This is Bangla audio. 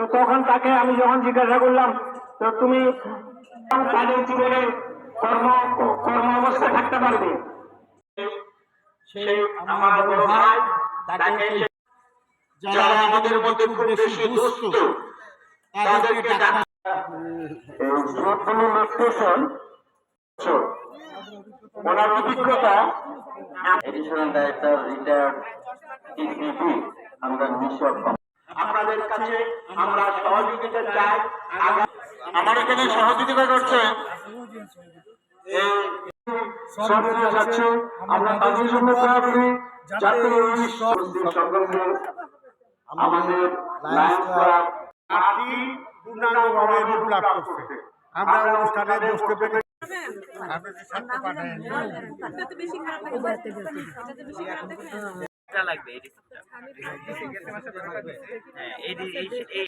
তো তখন তাকে আমি যখন জিজ্ঞাসা করলাম তো তুমি তাদের জীবনে কর্ম কর্ম অবস্থায় থাকতে পারবে? আমার বড় ভাই তাকে যারা আমাদের মধ্যে খুব বেশি দুস্থ তাদেরকে ডাকা ওনার অভিজ্ঞতা এডিশনাল ডাইরেক্টর রিটায়ার্ড আমরা নিঃস্বার্থ আপনাদের কাছে আমরা সহযোগিতা চাই। আমার এখানে সহযোগিতা করছে। আমরা তাদের জন্য করি যাতে এই সব সংগঠন আমাদের লায়ন্স পূর্ণাঙ্গভাবে রূপ লাভ করছে। আমরা অনুষ্ঠানে বসতে পেরে আপনাদের সাথে পাঠাই লাগবে এই হ্যাঁ এই